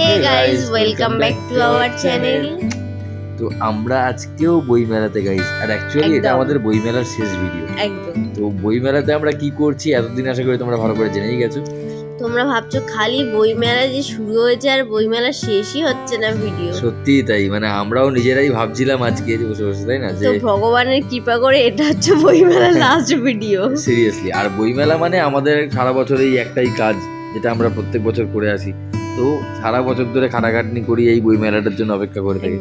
Welcome back to our channel তো আমরা আজকেও বই মেলাতে গাইস আর অ্যাকচুয়ালি এটা আমাদের বই মেলার শেষ ভিডিও একদম। তো বই মেলাতে আমরা কি করছি এতদিন আশা করি তোমরা ভালো করে জেনেই গেছো। তোমরা ভাবছ খালি বই মেলা যে শুরু হয়েছে আর বই মেলা শেষই হচ্ছে না ভিডিও সত্যিই তাই মানে আমরাও নিজেরাই ভাবছিলাম আজকে যে বসে বসে তাই না যে ভগবানের কৃপা করে এটা হচ্ছে বই মেলার লাস্ট ভিডিও সিরিয়াসলি আর বইমেলা মানে আমাদের সারা বছর এই একটাই কাজ যেটা আমরা প্রত্যেক বছর করে আসি। তো সারা বছর ধরে খাটাখাটনি করি এই বই মেলাটার জন্য অপেক্ষা করে থাকি।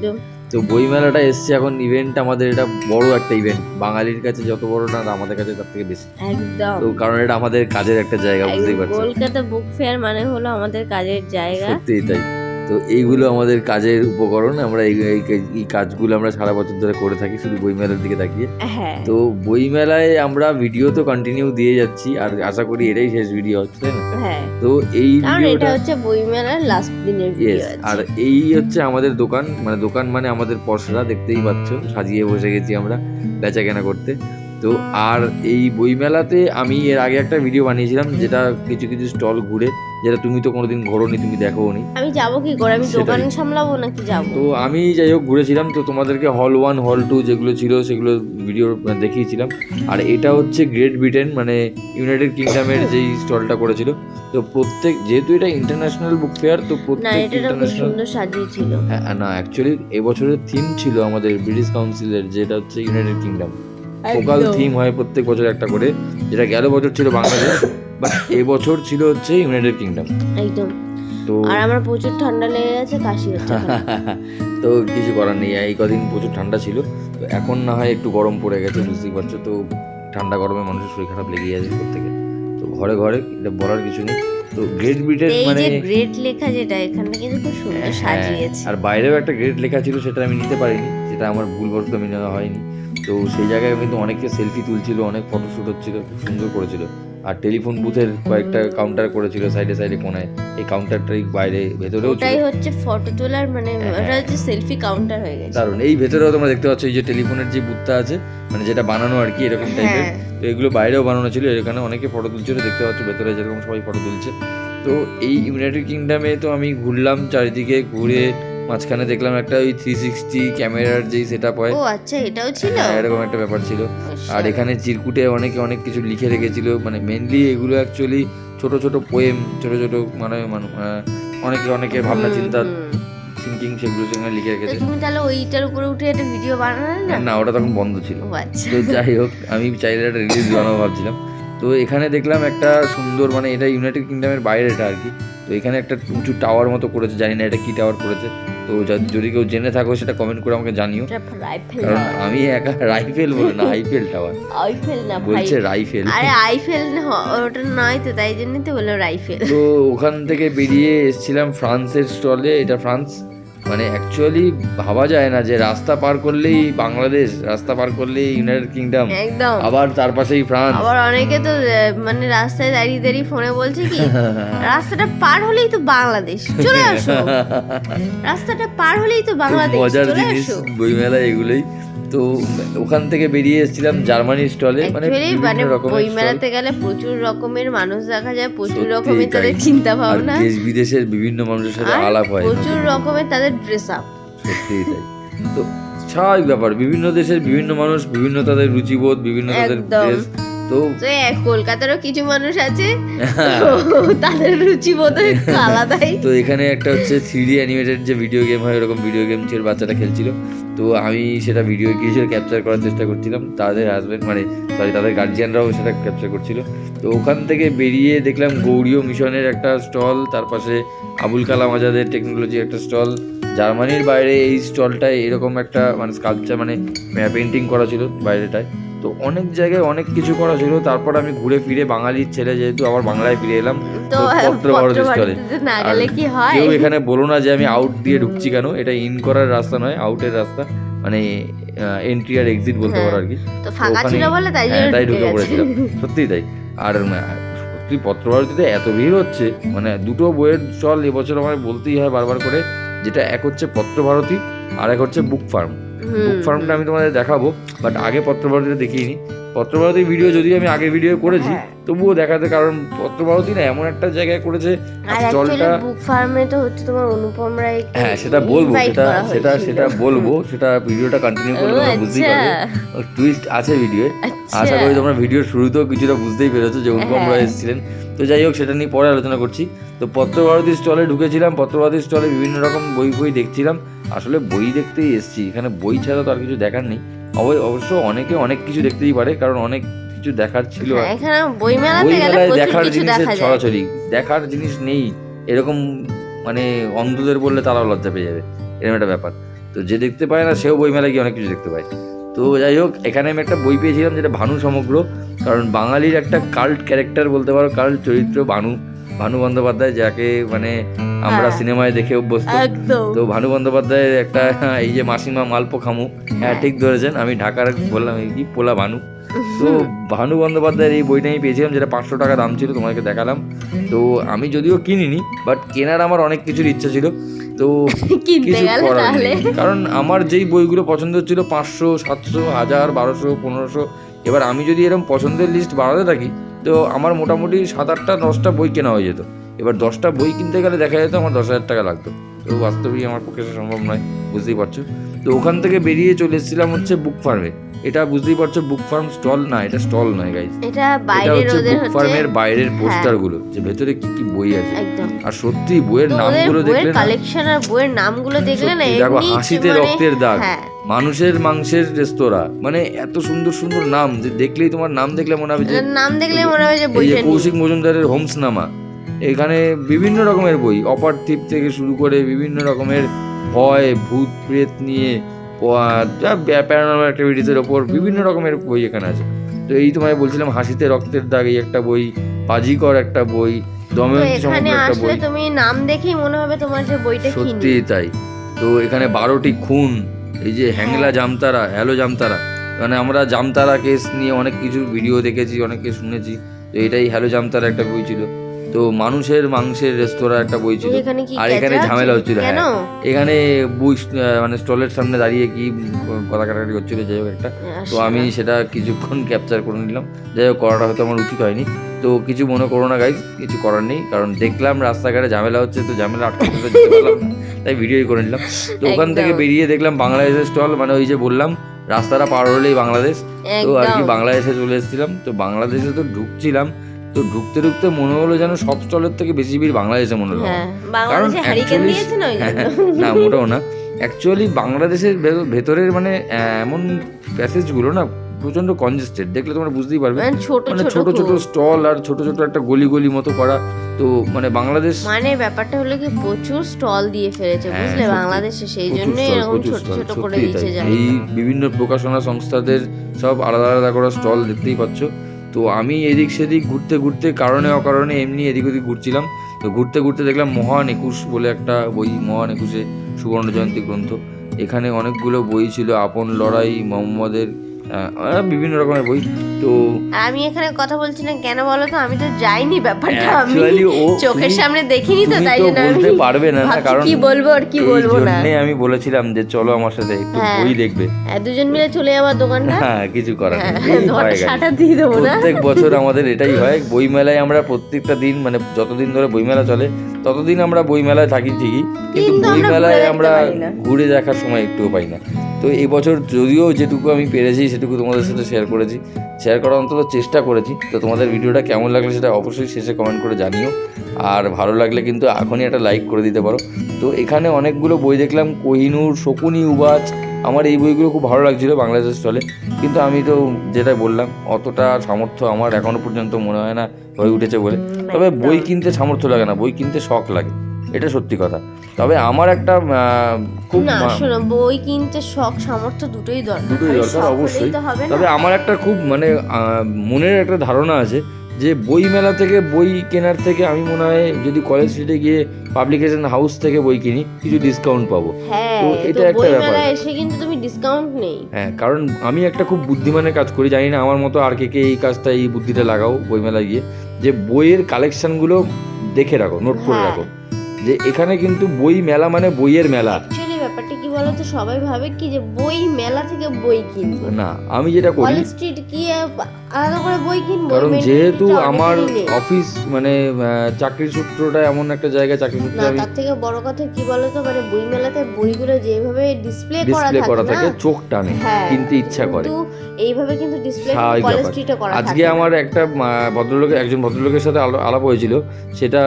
তো বই মেলাটা এসছে এখন ইভেন্ট আমাদের এটা বড় একটা ইভেন্ট বাঙালির কাছে যত বড় না আমাদের কাছে তার থেকে বেশি। একদম। তো কারণ এটা আমাদের কাজের একটা জায়গা বুঝতেই পারছি পারছ কলকাতা বুক ফেয়ার মানে হলো আমাদের কাজের জায়গা। সত্যিই তাই। তো এইগুলো আমাদের কাজের উপকরণ আমরা এই কাজগুলো আমরা সারা বছর ধরে করে থাকি শুধু বইমেলার দিকে তাকিয়ে। হ্যাঁ। তো বইমেলায় আমরা ভিডিও তো কন্টিনিউ দিয়ে যাচ্ছি আর আশা করি এটাই শেষ ভিডিও হচ্ছে তাই না? হ্যাঁ। তো এই এটা ভিডিওটা হচ্ছে বই মেলার লাস্ট দিনের ভিডিও আর এই হচ্ছে আমাদের দোকান মানে দোকান মানে আমাদের পশরা দেখতেই পাচ্ছ সাজিয়ে বসে গেছি আমরা বেচা কেনা করতে। তো আর এই বইমেলাতে আমি এর আগে একটা ভিডিও বানিয়েছিলাম যেটা কিছু কিছু স্টল ঘুরে যেটা তুমি তো কোনোদিন ঘোরোনি তুমি দেখোনি। আমি যাব কি করে? আমি। দোকান সামলাবো নাকি যাব? তো আমি যাই হোক ঘুরেছিলাম তো তোমাদেরকে হল ওয়ান হল টু যেগুলো ছিল সেগুলো ভিডিও দেখিয়েছিলাম। আর এটা হচ্ছে গ্রেট ব্রিটেন মানে ইউনাইটেড কিংডমের যেই স্টলটা করেছিল। তো প্রত্যেক যেহেতু এটা ইন্টারন্যাশনাল বুক ফেয়ার তো না প্রত্যেক ইন্টারন্যাশনাল সাজিয়েছিল। হ্যাঁ না অ্যাকচুয়ালি এবছরের থিম ছিল আমাদের ব্রিটিশ কাউন্সিলের যেটা হচ্ছে ইউনাইটেড কিংডম ফোকাল থিম হয় প্রত্যেক বছর একটা করে যেটা গেল বছর ছিল বাংলাদেশ বাট এবছর ছিল হচ্ছে ইউনাইটেড কিংডম একদম। তো আর আমার প্রচুর ঠান্ডা লেগে গেছে কাশি হচ্ছে। তো কিছু করার নেই এই কদিন প্রচুর ঠান্ডা ছিল। তো এখন না হয় একটু গরম পড়ে গেছে বুঝতেই পারছ। তো ঠান্ডা গরমে মানুষের শরীর খারাপ লেগে যাচ্ছে প্রত্যেকে তো ঘরে ঘরে এটা বলার কিছু নেই। তো গ্রেট ব্রিটেন এই মানে যে গ্রেট লেখা যেটা এখানটা কিন্তু খুব সুন্দর হ্যাঁ, সাজিয়েছে। আর বাইরেও একটা গ্রেট লেখা ছিল সেটা আমি নিতে পারিনি সেটা আমার ভুলবশত আমি নেওয়া হয়নি। তো সেই জায়গায় কিন্তু অনেকে সেলফি তুলছিল অনেক ফটোশ্যুট হচ্ছিল খুব সুন্দর করেছিল। আর টেলিফোন বুথের কয়েকটা কাউন্টার করেছিল সাইডে সাইডে কোনায়। এই কাউন্টারটাই বাইরে ভেতরেও ছিল। ওটাই হচ্ছে ফটো তোলার মানে। ওটা হচ্ছে সেলফি কাউন্টার হয়ে গেছে। দারুণ। এই ভেতরেও তোমরা দেখতে পাচ্ছ এই যে টেলিফোনের যে বুথটা আছে মানে যেটা বানানো আর কি এরকম টাইপের হ্যাঁ। তো এগুলো বাইরেও বানানো ছিল এখানে অনেকে ফটো তুলছিল দেখতে পাচ্ছ ভেতরে যেরকম সবাই ফটো তুলছে। তো এই ইউনাইটেড কিংডমে তো আমি ঘুরলাম চারিদিকে ঘুরে মাঝখানে দেখলাম একটা ওই থ্রি সিক্সটি ক্যামেরার যেই সেট আপ হয়। ও আচ্ছা এটাও ছিল? হ্যাঁ, এরকম একটা ব্যাপার ছিল। আর এখানে চিরকুটে অনেকে অনেক কিছু লিখে রেখেছিল। মানে মেনলি এগুলো অ্যাকচুয়ালি ছোট ছোট পোয়েম ছোট ছোট মানে অনেকে অনেকের ভাবনা চিন্তা থিঙ্কিং সেগুলো সেখানে লিখে রেখেছে। তুমি তাহলে ওইটার উপরে উঠে একটা ভিডিও বানালে না? না ওটা তখন বন্ধ ছিল। আচ্ছা। তো যাই হোক আমি চাইলে একটা রিলিজ বানাবো ভাবছিলাম। তো এখানে দেখলাম একটা সুন্দর মানে এটা ইউনাইটেড কিংডমের বাইরে এটা আর কি। তো এখানে একটা উঁচু টাওয়ার মতো করেছে জানি না এটা কি টাওয়ার করেছে। তো যদি কেউ জেনে থাকো সেটা কমেন্ট করে আমাকে জানিও। কারণ আমি একা রাইফেল বলে না আইফেল টাওয়ার আইফেল না ভাই। বলছে রাইফেল আরে আইফেল না, ওটা নয় তো তাই জন্যই তো বলল রাইফেল তো ওখান থেকে বেরিয়ে এসেছিলাম ফ্রান্সের স্টলে এটা ফ্রান্স? মানে অ্যাকচুয়ালি ভাবা যায় না যে রাস্তা পার করলেই বাংলাদেশ রাস্তা পার করলেই ইউনাইটেড কিংডম একদম। আবার তার পাশেই ফ্রান্স আবার অনেকে তো মানে রাস্তায় দাঁড়িয়ে দাঁড়িয়ে ফোনে বলছে কি রাস্তাটা পার হলেই তো বাংলাদেশ চলে আসো। রাস্তাটা পার হলেই তো বাংলাদেশ মজার জিনিস বইমেলা এগুলোই। তো ওখান থেকে বেরিয়ে এসেছিলাম জার্মানির স্টলে মানে মানে বই মেলাতে গেলে প্রচুর রকমের মানুষ দেখা যায় প্রচুর রকমের তাদের চিন্তা ভাবনা দেশ বিদেশের বিভিন্ন মানুষের সাথে আলাপ হয়। প্রচুর রকমের তাদের ড্রেস আপ সত্যিই তাই। তো স্বাভাবিক ব্যাপার বিভিন্ন দেশের বিভিন্ন মানুষ বিভিন্ন তাদের রুচিবোধ বিভিন্ন তাদের ড্রেস তো কলকাতারও কিছু মানুষ আছে তাদের রুচি বোধ হয় আলাদাই। তো এখানে একটা হচ্ছে থ্রি ডি অ্যানিমেটেড যে ভিডিও গেম হয় ওরকম ভিডিও গেম ছিল বাচ্চাটা খেলছিল। তো আমি সেটা ভিডিও কিছু ক্যাপচার করার চেষ্টা করছিলাম তাদের হাজব্যান্ড মানে সরি তাদের গার্জিয়ানরাও সেটা ক্যাপচার করছিল। তো ওখান থেকে বেরিয়ে দেখলাম গৌরীয় মিশনের একটা স্টল তার পাশে আবুল কালাম আজাদের টেকনোলজি একটা স্টল জার্মানির বাইরে এই স্টলটায় এরকম একটা মানে স্কাল্পচার মানে পেন্টিং করা ছিল বাইরেটায়। তো অনেক জায়গায় অনেক কিছু করা ছিল তারপর আমি ঘুরে ফিরে বাঙালির ছেলে যেহেতু আবার বাংলায় ফিরে এলাম তো হয়? কেউ এখানে বলো না যে আমি আউট দিয়ে ঢুকছি কেন এটা ইন করার রাস্তা নয় আউটের রাস্তা মানে এন্ট্রি আর এক্সিট বলতে পারো আর কি। তো ফাঁকা ওখানে- ছিল বলে তাই হ্যাঁ, তাই ঢুকে পড়েছিলাম সত্যিই তাই। আর সত্যি পত্রভারতীতে এত ভিড় হচ্ছে মানে দুটো বইয়ের চল এবছর আমার বলতেই হয় বারবার করে যেটা এক হচ্ছে পত্রভারতী আর এক হচ্ছে বুক ফার্ম বুক ফার্মটা আমি তোমাদের দেখাবো বাট আগে পত্রভারতীতে দেখিনি পত্রভারতী ভিডিও যদিও আমি আগের ভিডিও করেছি হ্যাঁ। তবুও দেখাতে কারণ পত্রভারতী না এমন একটা জায়গায় করেছে অ্যাকচুয়ালি বুক ফার্মে তো হচ্ছে তোমার অনুপম রায় হ্যাঁ সেটা বলব সেটা সেটা সেটা বলব সেটা ভিডিওটা কন্টিনিউ করলে তোমরা বুঝতেই পারবে। টুইস্ট আছে ভিডিওয়ে আশা করি তোমরা ভিডিওর শুরুতেও কিছুটা বুঝতেই পেরেছ যে অনুপম হ্যাঁ। রায় এসেছিলেন। তো যাই হোক সেটা নিয়ে পরে আলোচনা করছি। তো পত্রভারতী স্টলে ঢুকেছিলাম পত্রভারতী স্টলে বিভিন্ন রকম বই বই দেখছিলাম। আসলে বই দেখতেই এসেছি এখানে বই ছাড়া তো আর কিছু দেখার নেই। অবশ্য অবশ্য অনেকে অনেক কিছু দেখতেই পারে কারণ অনেক কিছু দেখার ছিল আর বই মেলাতে বই গেলে মেলায় দেখার জিনিসের ছড়াছড়ি দেখার জিনিস নেই। এরকম মানে অন্ধদের বললে তারাও লজ্জা পেয়ে যাবে এরকম একটা ব্যাপার। তো যে দেখতে পায় না সেও বই মেলায় গিয়ে অনেক কিছু দেখতে পায়। তো যাই হোক এখানে আমি একটা বই পেয়েছিলাম যেটা ভানু সমগ্র কারণ বাঙালির একটা কাল্ট ক্যারেক্টার বলতে পারো কাল্ট চরিত্র ভানু ভানু বন্দ্যোপাধ্যায় যাকে মানে আমরা হ্যাঁ। সিনেমায় দেখে অভ্যস্ত। তো ভানু বন্দ্যোপাধ্যায়ের একটা এই যে মাসিমা মালপো খামু হ্যাঁ ঠিক ধরেছেন আমি ঢাকার বললাম কি পোলা ভানু। তো ভানু বন্দ্যোপাধ্যায়ের এই বইটা আমি পেয়েছিলাম যেটা পাঁচশো টাকা দাম ছিল তোমাকে দেখালাম। তো আমি যদিও কিনিনি বাট কেনার আমার অনেক কিছুর ইচ্ছা ছিল। তো কিনতে কিছু গেলে করার নেই। কারণ আমার যেই বইগুলো পছন্দ হচ্ছিল পাঁচশো সাতশো হাজার বারোশো পনেরোশো এবার আমি যদি এরকম পছন্দের লিস্ট বাড়াতে থাকি তো আমার মোটামুটি সাত আটটা দশটা বই কেনা হয়ে যেত। এবার দশটা বই কিনতে গেলে দেখা যেত আমার দশ হাজার টাকা লাগতো। তো বাস্তবেই আমার পক্ষে সম্ভব নয় বুঝতেই পারছ। তো ওখান থেকে বেরিয়ে চলে এসেছিলাম হচ্ছে বুক ফার্মে এটা বুঝতেই পারছ বুক ফার্ম স্টল না এটা স্টল নয় গাইজ এটা এটা বাইরে হচ্ছে ওদের বুক ফার্মের বাইরের হ্যাঁ। পোস্টারগুলো যে ভেতরে কি কি বই আছে। একদম। আর সত্যি বইয়ের নামগুলো দেখলে না কালেকশন আর বইয়ের নামগুলো দেখলে না দেখো হাসিতে মানে- রক্তের দাগ। হ্যাঁ। মানুষের মাংসের রেস্তোরাঁ মানে এত সুন্দর সুন্দর নাম যে দেখলেই তোমার নাম দেখলে মনে হবে যে নাম দেখলে মনে হবে যে বইটা কৌশিক মজুমদারের হোমসনামা। এখানে বিভিন্ন রকমের বই অপার্থিব থেকে শুরু করে বিভিন্ন রকমের ভয় ভূত প্রেত নিয়ে প্যারানর্মাল অ্যাক্টিভিটিসের ওপর বিভিন্ন রকমের বই এখানে আছে। তো এই তোমায় বলছিলাম হাসিতে রক্তের দাগ এই একটা বই পাজিকর একটা বই দময়ন্তী একটা বই। তুমি নাম দেখেই মনে হবে তোমার যে বইটা সত্যি তাই। তো এখানে বারোটি খুন এই যে হ্যাংলা জামতারা হ্যালো জামতারা। মানে আমরা জামতারা কেস নিয়ে অনেক কিছু ভিডিও দেখেছি অনেকে শুনেছি। তো এটাই হ্যালো জামতারা একটা বই ছিল। তো মানুষের মাংসের রেস্তোরাঁ একটা বই ছিল। আর এখানে ঝামেলা? হচ্ছিল হ্যাঁ। এখানে বই মানে স্টলের সামনে দাঁড়িয়ে কি কথা কাটাকাটি হচ্ছিল যাই হোক একটা। তো আমি সেটা কিছুক্ষণ ক্যাপচার করে নিলাম। যাই হোক করাটা হয়তো আমার উচিত হয়নি। তো কিছু মনে করো না গাইজ কিছু করার নেই কারণ দেখলাম রাস্তাঘাটে ঝামেলা হচ্ছে তো ঝামেলা আটকাতে যেতে পারলাম তাই ভিডিওই করে নিলাম। তো ওখান থেকে বেরিয়ে দেখলাম বাংলাদেশের স্টল মানে ওই যে বললাম রাস্তাটা পার হলেই বাংলাদেশ। তো আর কি বাংলাদেশে চলে এসেছিলাম। তো বাংলাদেশে তো ঢুকছিলাম তো ঢুকতে ঢুকতে মনে হলো যেন সব স্টলের থেকে বেশি ভিড় বাংলাদেশে মনে হলো। হ্যাঁ দিয়েছে না ওই হ্যাঁ, না মোটাও না। অ্যাকচুয়ালি বাংলাদেশের ভেতরের মানে এমন প্যাসেজগুলো না প্রচণ্ড কনজেস্টেড দেখলে তোমরা বুঝতেই পারবে। মানে ছোট মানে ছোট। স্টল আর ছোট ছোট একটা গলি গলি মতো করা। তো মানে বাংলাদেশ মানে ব্যাপারটা হলো কি প্রচুর স্টল দিয়ে ফেলেছে হ্যাঁ, বুঝলে? বাংলাদেশে সেই জন্য এরকম ছোট ছোট করে দিচ্ছে এই বিভিন্ন প্রকাশনা সংস্থাদের সব আলাদা আলাদা করে স্টল দেখতেই পাচ্ছ। তো আমি এদিক সেদিক ঘুরতে ঘুরতে কারণে অকারণে এমনি এদিক ওদিক ঘুরছিলাম। তো ঘুরতে ঘুরতে দেখলাম মহান একুশ বলে একটা বই, মহান একুশে সুবর্ণ জয়ন্তী গ্রন্থ। এখানে অনেকগুলো বই ছিল, আপন লড়াই, মোহাম্মদের বিভিন্ন রকমের বই তো আমি এখানে কথা বলছি না কেন বলো তো? আমি তো যাইনি ব্যাপারটা আমি চোখের সামনে দেখিনি তো তাই জন্য আমি বলতে পারবে না না কারণ কি বলব আর কি বলব না। জন্যে আমি বলেছিলাম যে চলো আমার সাথে একটু হ্যাঁ। বই দেখবে। হ্যাঁ, দুজন মিলে চলে যাবার দোকানটা? হ্যাঁ কিছু করার নেই হ্যাঁ, এই। শাটার দিয়ে দেবো না? প্রত্যেক বছর আমাদের এটাই হয় বইমেলায় আমরা প্রত্যেকটা দিন মানে যতদিন ধরে বই মেলা চলে ততদিন আমরা বইমেলায় থাকি ঠিকই কিন্তু বইমেলায় আমরা ঘুরে দেখার সময় একটুও পাই না। তো এবছর যদিও যেটুকু আমি পেরেছি সেটুকু তোমাদের সাথে শেয়ার করেছি শেয়ার করার অন্তত চেষ্টা করেছি। তো তোমাদের ভিডিওটা কেমন লাগলে সেটা অবশ্যই শেষে কমেন্ট করে জানিও। আর ভালো লাগলে কিন্তু এখনই একটা লাইক করে দিতে পারো। তো এখানে অনেকগুলো বই দেখলাম কোহিনুর শকুনি উবাচ আমার এই বইগুলো খুব ভালো লাগছিল বাংলাদেশ স্টলে। কিন্তু আমি তো যেটা বললাম অতটা সামর্থ্য আমার এখনও পর্যন্ত মনে হয় না হয়ে উঠেছে বলে। তবে বই কিনতে সামর্থ্য লাগে না বই কিনতে শখ লাগে। এটা সত্যি কথা। তবে আমার একটা খুব না শোনো বই কিনতে শখ সামর্থ্য দুটোই দরকার। দুটোই দরকার, অবশ্যই। তবে আমার একটা খুব মানে মনের একটা ধারণা আছে যে বই মেলা থেকে বই কেনার থেকে আমি মনে হয় যদি কলেজ স্ট্রিটে গিয়ে পাবলিকেশন হাউস থেকে বই কিনি কিছু ডিসকাউন্ট পাবো। হ্যাঁ তো এটা একটা বই ব্যাপার। এসে কিন্তু তুমি ডিসকাউন্ট নেই। হ্যাঁ কারণ আমি একটা খুব বুদ্ধিমানের কাজ করি জানি না আমার মতো আর কে কে এই কাজটা এই বুদ্ধিটা লাগাও বইমেলায় গিয়ে। যে বইয়ের কালেকশনগুলো দেখে রাখো নোট করে হ্যাঁ। রাখো। যে এখানে কিন্তু বই মেলা মানে বইয়ের মেলা। কি বলতো সবাই ভাবে কি যে বই মেলা থেকে বই কিনবো। না আমি যেটা করি কলেজ স্ট্রিট গিয়ে আলাদা করে বই কিনবো কারণ যেহেতু আমার অফিস মানে চাকরির সূত্রটা এমন একটা জায়গায় চাকরি সূত্রে আমি তার থেকে বড় কথা কি বলতো মানে বই মেলাতে বইগুলো যেভাবে ডিসপ্লে করা ডিসপ্লে করা থাকে থাকে চোখ টানে হ্যাঁ, কিনতে ইচ্ছা করে। এইভাবে কিন্তু ডিসপ্লে। স্ট্রিটে করা আজকে আমার একটা আহ, ভদ্রলোকের একজন ভদ্রলোকের সাথে আলাপ হয়েছিল সেটা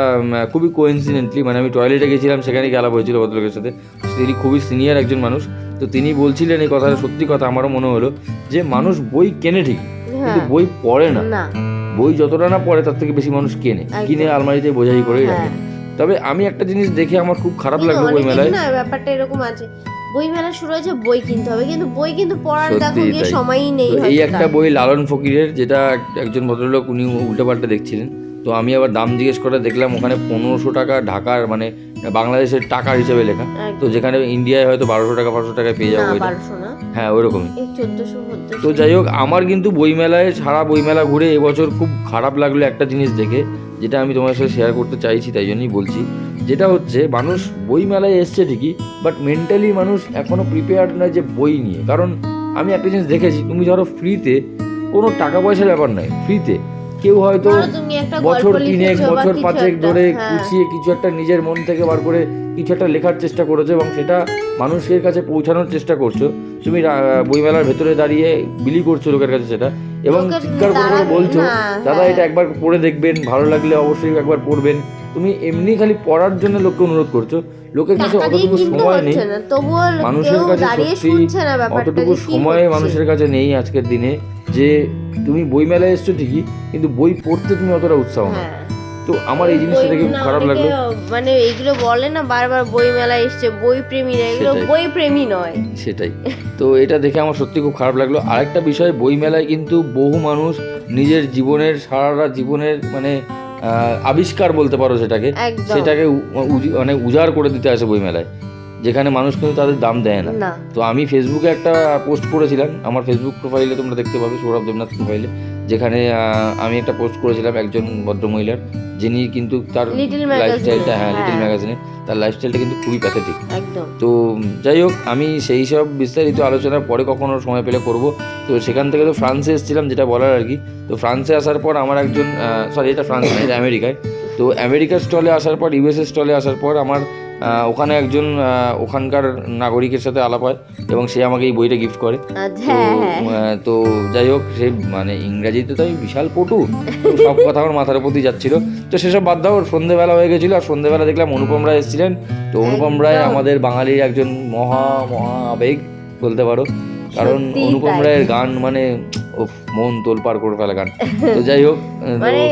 খুবই কোইন্সিডেন্টলি মানে আমি টয়লেটে গেছিলাম সেখানে গিয়ে আলাপ হয়েছিল ভদ্রলোকের সাথে। তিনি খুবই সিনিয়র একজন মানুষ তো তিনি বলছিলেন এই কথাটা সত্যি কথা আমারও মনে হলো যে মানুষ বই কেনে ঠিক কিন্তু হ্যাঁ। বই পড়ে না। বই যতটা না পড়ে তার থেকে বেশি মানুষ কেনে। কিনে আলমারিতে বোঝাই করেই রাখে। হ্যাঁ। তবে আমি একটা জিনিস দেখে আমার খুব খারাপ লাগল বই মেলায় না ব্যাপারটা এরকম আছে। বই মেলা শুরু হয়েছে বই কিনতে হবে। কিন্তু বই কিন্তু পড়ার দেখো গিয়ে সময়ই নেই এই একটা বই লালন ফকিরের যেটা এক- একজন ভদ্রলোক উনি উল্টোপাল্টা দেখছিলেন। তো আমি আবার দাম জিজ্ঞেস করে দেখলাম ওখানে পনেরোশো টাকা ঢাকার মানে বাংলাদেশের টাকার হিসেবে লেখা। তো যেখানে ইন্ডিয়ায় হয়তো বারোশো টাকা পাঁচশো টাকায় পেয়ে যাব বারোশো হ্যাঁ চোদ্দশো তো যাই হোক আমার কিন্তু বইমেলায় সারা বইমেলা ঘুরে এবছর খুব খারাপ লাগল একটা জিনিস দেখে যেটা আমি তোমার সাথে শেয়ার করতে চাইছি তাই জন্যই বলছি। যেটা হচ্ছে মানুষ বইমেলায় এসছে ঠিকই বাট মেন্টালি মানুষ এখনও প্রিপেয়ার্ড নয় যে বই নিয়ে। কারণ আমি একটা জিনিস দেখেছি তুমি ধরো ফ্রিতে কোনো টাকা পয়সার ব্যাপার নয় ফ্রিতে কেউ হয়তো বছর তিনেক বছর পাঁচেক ধরে হ্যাঁ। গুছিয়ে কিছু একটা নিজের মন থেকে বার করে কিছু একটা লেখার চেষ্টা করেছ এবং সেটা মানুষের কাছে পৌঁছানোর চেষ্টা করছ তুমি বইমেলার ভেতরে দাঁড়িয়ে বিলি করছ লোকের কাছে সেটা এবং চিৎকার করে করে বলছো দাদা হ্যাঁ। এটা একবার পড়ে দেখবেন ভালো লাগলে অবশ্যই একবার পড়বেন তুমি এমনি খালি পড়ার জন্য লোককে অনুরোধ করছ লোকের কাছে অতটুকু সময় নেই। মানুষের কাছে সত্যি অতটুকু সময় মানুষের কাছে নেই আজকের দিনে যে তুমি বই মেলায় এসছো ঠিকই কিন্তু বই পড়তে তুমি অতটা উৎসাহ না। হ্যাঁ। তো আমার এই জিনিসটা দেখে খারাপ লাগল। মানে এইগুলো বলে না বারবার বই মেলা এসছে বই প্রেমী না এগুলো। বই প্রেমী নয়। সেটাই। তো এটা দেখে আমার সত্যি খুব খারাপ লাগল। আরেকটা বিষয় বই মেলায় কিন্তু বহু মানুষ নিজের জীবনের সারাটা জীবনের মানে আবিষ্কার বলতে পারো সেটাকে। সেটাকে মানে উজাড় করে দিতে আসে বই মেলায় যেখানে মানুষ কিন্তু তাদের দাম দেয় না। তো আমি ফেসবুকে একটা পোস্ট করেছিলাম আমার ফেসবুক প্রোফাইলে তোমরা দেখতে পাবে সৌরভ দেবনাথ প্রোফাইলে যেখানে আমি একটা পোস্ট করেছিলাম একজন ভদ্রমহিলার যিনি কিন্তু তার লাইফস্টাইলটা হ্যাঁ লিটিল। ম্যাগাজিনে তার লাইফস্টাইলটা কিন্তু খুবই প্যাথেটিক তো যাই হোক আমি সেই সব বিস্তারিত আলোচনা পরে কখনো সময় পেলে করব। তো সেখান থেকে তো ফ্রান্সে এসেছিলাম যেটা বলার আর কি। তো ফ্রান্সে আসার পর আমার একজন সরি এটা ফ্রান্স না এটা আমেরিকায়। তো আমেরিকার স্টলে আসার পর ইউএসএ স্টলে আসার পর আমার ওখানে একজন ওখানকার নাগরিকের সাথে আলাপ হয় এবং সে আমাকে এই বইটা গিফট করে। আচ্ছা, তো হ্যাঁ হ্যাঁ। তো যাই হোক সে মানে ইংরাজিতে তো আমি বিশাল পটু। সব কথা আমার মাথার দিয়ে যাচ্ছিল। তো সেসব বাদ দাও সন্ধেবেলা হয়ে গেছিল। আর সন্ধেবেলা দেখলাম অনুপম রায় এসেছিলেন। তো অনুপম রায় আমাদের বাঙালির একজন মহা মহা আবেগ বলতে পারো। কারণ অনুপম রায়ের গান মানে মন তোলপাড় করে ফেলা গান তো যাই হোক মানে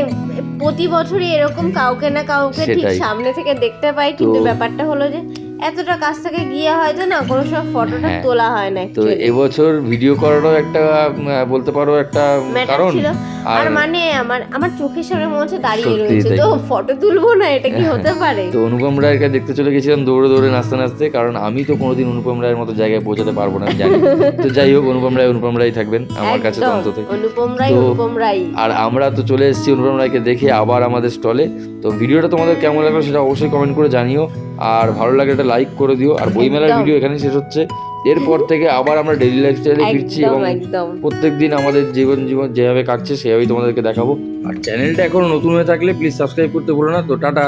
প্রতি বছরই এরকম কাউকে না কাউকে ঠিক সামনে থেকে দেখতে পাই কিন্তু ব্যাপারটা হলো যে এতটা কাছ থেকে গিয়ে হয়তো না কোনো সব ফটোটা হ্যাঁ। তোলা হয় না তো এবছর ভিডিও করারও একটা বলতে পারো একটা কারণ। আর মানে আমার আমার চোখের সামনে মনে হচ্ছে দাঁড়িয়ে রয়েছে। তো ফটো তুলবো না এটা কি হতে পারে? তো অনুপম রায়কে দেখতে চলে গেছিলাম দৌড়ে দৌড়ে নাচতে নাচতে কারণ আমি তো কোনোদিন অনুপম রায়ের মতো জায়গায় পৌঁছাতে পারব না জানি। তো যাই হোক অনুপম রায় অনুপম রায় থাকবেন আমার কাছে তো অন্তত। অনুপম রায় অনুপম রায়। আর আমরা তো চলে এসেছি অনুপম রায়কে দেখে আবার আমাদের স্টলে। তো ভিডিওটা তোমাদের কেমন লাগল সেটা অবশ্যই কমেন্ট করে জানিও। আর ভালো লাগে একটা লাইক করে দিও। আর বইমেলার। ভিডিও এখানে শেষ হচ্ছে। এরপর থেকে আবার আমরা ডেইলি লাইফস্টাইলে ফিরছি এবং প্রত্যেক দিন আমাদের জীবন জীবন যেভাবে কাটছে সেভাবেই তোমাদেরকে দেখাবো। আর চ্যানেলটা এখনও নতুন হয়ে থাকলে প্লিজ সাবস্ক্রাইব করতে ভুলো না। তো টাটা।